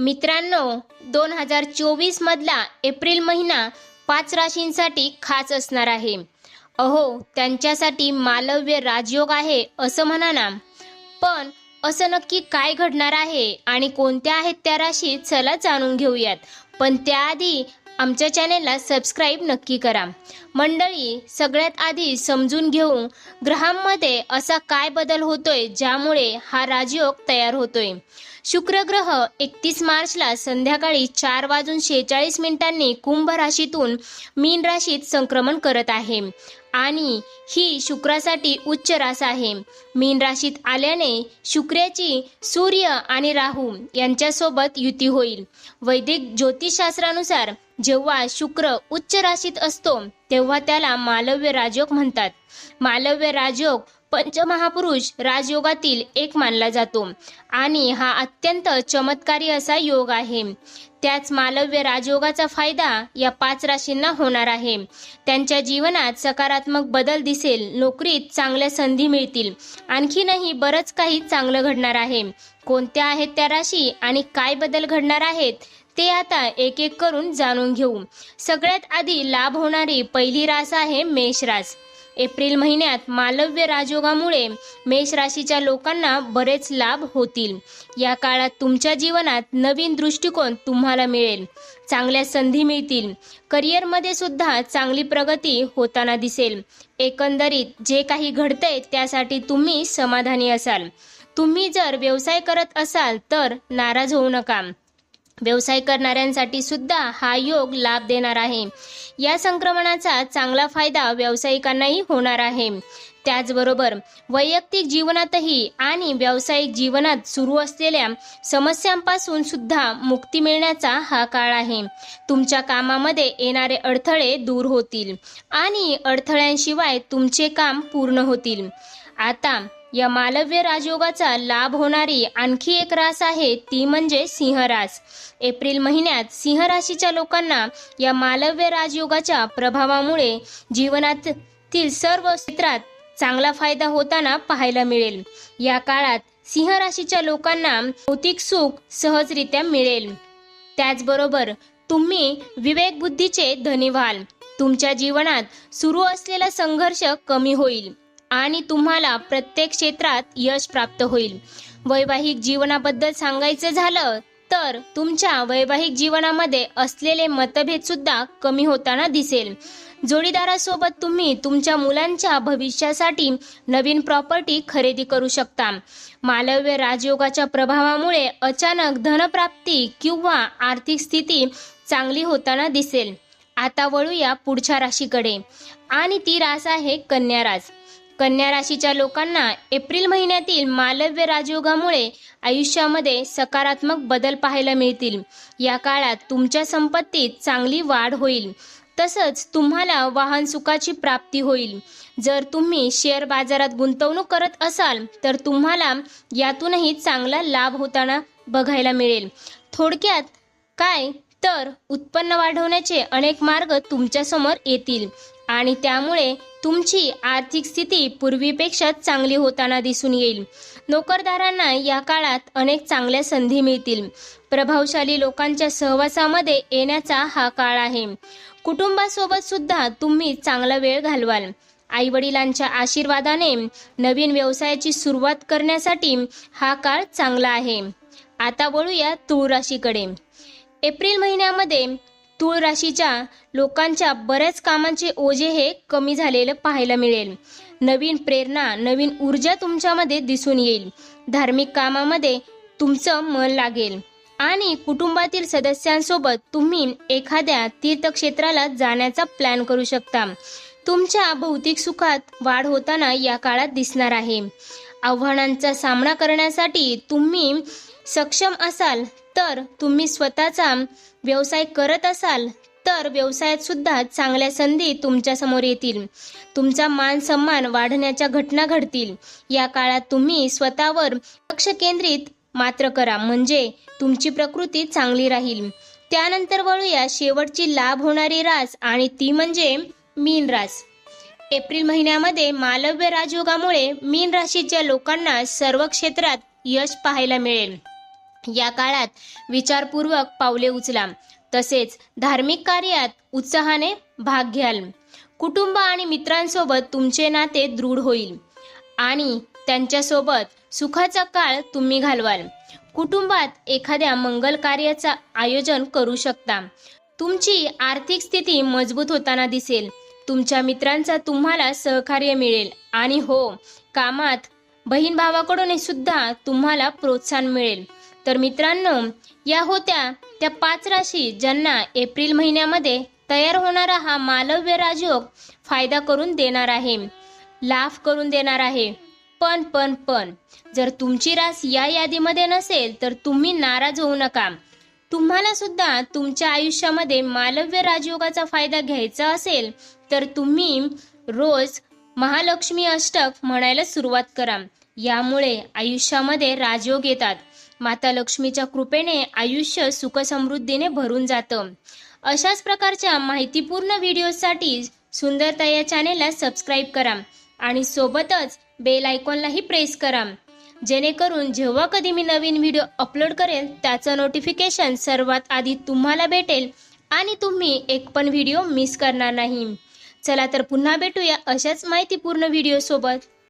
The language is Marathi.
मित्रांनो दोन हजार चोवीस मधला एप्रिल महिना पाच राशींसाठी खास असणार आहे. अहो त्यांच्यासाठी मालव्य राजयोग आहे असं म्हणा ना. पण असं नक्की काय घडणार आहे आणि कोणत्या आहेत त्या राशी चला जाणून घेऊयात. पण त्याआधी आमच्या चॅनेलला सबस्क्राईब नक्की करा. मंडळी सगळ्यात आधी समजून घेऊ ग्रहांमध्ये असा काय बदल होतोय ज्यामुळे हा राजयोग तयार होतोय. शुक्र ग्रह एकतीस मार्चला संध्याकाळी चार वाजून शेहेचाळीस मिनिटांनी कुंभ राशीतून मीन राशीत संक्रमण करत आहे. आणि ही शुक्रासाठी उच्च रास आहे. मीन राशीत आल्याने शुक्राची सूर्य आणि राहू यांच्यासोबत युती होईल. वैदिक ज्योतिषशास्त्रानुसार जेव्हा शुक्र उच्च राशीत असतो तेव्हा त्याला मालव्य राजयोग म्हणतात. मालव्य राजयोग पंचमहापुरुष राजयोगातील एक मानला जातो. आणि हा अत्यंत चमत्कारी असा योग आहे. त्याच मालव्य राजयोगाचा फायदा या पाच राशींना होणार आहे. त्यांच्या जीवनात सकारात्मक बदल दिसेल नोकरीत चांगल्या संधी मिळतील. आणखीनही बरंच काही चांगलं घडणार आहे. कोणत्या आहेत त्या राशी आणि काय बदल घडणार आहेत ते आता एक एक करून जाणून घेऊ. सगळ्यात आधी लाभ होणारी पहिली रास आहे मेष रास. एप्रिल महिन्यात मालव्य राजयोगामुळे मेष राशीच्या लोकांना बरेच लाभ होतील. या काळात तुमच्या जीवनात नवीन दृष्टिकोन तुम्हाला मिळेल. चांगल्या संधी मिळतील. करिअरमध्ये सुद्धा चांगली प्रगती होताना दिसेल. एकंदरीत जे काही घडतंय त्यासाठी तुम्ही समाधानी असाल. तुम्ही जर व्यवसाय करत असाल तर नाराज होऊ नका. व्यवसाय करणाऱ्यांसाठी सुद्धा हा योग लाभ देणार आहे. या संक्रमणाचा चांगला फायदा व्यावसायिकांनाही होणार आहे. त्याचबरोबर वैयक्तिक जीवनातही आणि व्यावसायिक जीवनात सुरू असलेल्या समस्यांपासून सुद्धा मुक्ती मिळण्याचा हा काळ आहे. तुमच्या कामामध्ये येणारे अडथळे दूर होतील आणि अडथळ्यांशिवाय तुमचे काम पूर्ण होतील. आता या मालव्य राजयोगाचा लाभ होणारी आणखी एक रास आहे ती म्हणजे सिंहरास. एप्रिल महिन्यात सिंह राशीच्या लोकांना या मालव्य राजयोगाच्या प्रभावामुळे जीवनातील सर्व क्षेत्रात चांगला फायदा होताना पाहायला मिळेल. या काळात सिंह राशीच्या लोकांना भौतिक सुख सहजरित्या मिळेल. त्याचबरोबर तुम्ही विवेक बुद्धीचे धनी व्हाल. तुमच्या जीवनात सुरू असलेला संघर्ष कमी होईल. आणि तुम्हाला प्रत्येक क्षेत्रात यश प्राप्त होईल. वैवाहिक जीवनाबद्दल सांगायचं झालं तर तुमच्या वैवाहिक जीवनामध्ये असलेले मतभेद सुद्धा कमी होताना दिसेल. जोडीदारासोबत तुम्ही तुमच्या मुलांच्या भविष्यासाठी नवीन प्रॉपर्टी खरेदी करू शकता. मालव्य राजयोगाच्या प्रभावामुळे अचानक धनप्राप्ती किंवा आर्थिक स्थिती चांगली होताना दिसेल. आता वळूया पुढच्या राशीकडे. आणि ती रास आहे कन्या रास कन्या राशीच्या लोकांना एप्रिल महिन्यातील मालव्य राजयोगामुळे आयुष्यामध्ये सकारात्मक बदल पाहायला मिळतील. या काळात तुमच्या संपत्तीत चांगली वाढ होईल. तसंच तुम्हाला वाहन सुखाची प्राप्ती होईल. जर तुम्ही शेअर बाजारात गुंतवणूक करत असाल तर तुम्हाला यातूनही चांगला लाभ होताना बघायला मिळेल. थोडक्यात काय? तर उत्पन्न वाढवण्याचे अनेक मार्ग तुमच्यासमोर येतील. आणि त्यामुळे तुमची आर्थिक स्थिती पूर्वीपेक्षा चांगली होताना दिसून येईल. नोकरदारांना या काळात अनेक चांगल्या संधी मिळतील. प्रभावशाली लोकांच्या सहवासामध्ये येण्याचा हा काळ आहे. कुटुंबासोबत सुद्धा तुम्ही चांगला वेळ घालवाल. आई वडिलांच्या आशीर्वादाने नवीन व्यवसायाची सुरुवात करण्यासाठी हा काळ चांगला आहे. आता वळूया तूळ राशीकडे. एप्रिल महिन्यामध्ये तूळ राशीच्या लोकांच्या बऱ्याच कामांचे ओझे हे कमी झालेलं पाहायला मिळेल. नवीन प्रेरणा नवीन ऊर्जा तुमच्यामध्ये दिसून येईल. धार्मिक कामामध्ये तुमचं मन लागेल. आणि कुटुंबातील सदस्यांसोबत तुम्ही एखाद्या तीर्थक्षेत्राला जाण्याचा प्लॅन करू शकता. तुमच्या भौतिक सुखात वाढ होताना या काळात दिसणार आहे. आव्हानांचा सामना करण्यासाठी तुम्ही सक्षम असाल तर तुम्ही स्वतःचा व्यवसाय करत असाल तर व्यवसायात सुद्धा चांगल्या संधी तुमच्यासमोर येतील. तुमचा मान सन्मान वाढण्याच्या घटना घडतील. या काळात तुम्ही स्वतःवर लक्ष केंद्रित मात्र करा म्हणजे तुमची प्रकृती चांगली राहील. त्यानंतर वळूया शेवटची लाभ होणारी रास आणि ती म्हणजे मीन रास. एप्रिल महिन्यामध्ये मालव्य राजयोगामुळे मीन राशीच्या लोकांना सर्व क्षेत्रात यश पाहायला मिळेल. या काळात विचारपूर्वक पावले उचला. तसेच धार्मिक कार्यात उत्साहाने भाग घ्याल. कुटुंब आणि मित्रांसोबत तुमचे नाते दृढ होईल. आणि त्यांच्यासोबत सुखाचा काळ तुम्ही घालवाल. कुटुंबात एखाद्या मंगल कार्याचा आयोजन करू शकता. तुमची आर्थिक स्थिती मजबूत होताना दिसेल. तुमच्या मित्रांचा तुम्हाला सहकार्य मिळेल. आणि हो कामात बहीण भावाकडून सुद्धा तुम्हाला प्रोत्साहन मिळेल. तर मित्रांनो या होत्या त्या पाच राशी ज्यांना एप्रिल महिन्यामध्ये तयार होणारा हा मालव्य राजयोग फायदा करून देणार आहे लाभ करून देणार आहे. पण पण पण जर तुमची रास या यादीमध्ये नसेल तर तुम्ही नाराज होऊ नका. तुम्हाला सुद्धा तुमच्या आयुष्यामध्ये मालव्य राजयोगाचा फायदा घ्यायचा असेल तर तुम्ही रोज महालक्ष्मी अष्टक म्हणायला सुरुवात करा. यामुळे आयुष्यामध्ये राजयोग येतात. माता लक्ष्मीच्या कृपेने आयुष्य सुखसमृद्धीने भरून जातं. अशाच प्रकारच्या माहितीपूर्ण व्हिडिओसाठी सुंदरता या चॅनेलला सबस्क्राईब करा आणि सोबतच बेल आयकॉनलाही प्रेस करा. जेणेकरून जेव्हा कधी मी नवीन व्हिडिओ अपलोड करेल त्याचं नोटिफिकेशन सर्वात आधी तुम्हाला भेटेल आणि तुम्ही एक पण व्हिडिओ मिस करणार नाही. चला तर पुन्हा भेटूया अशाच माहितीपूर्ण व्हिडिओसोबत.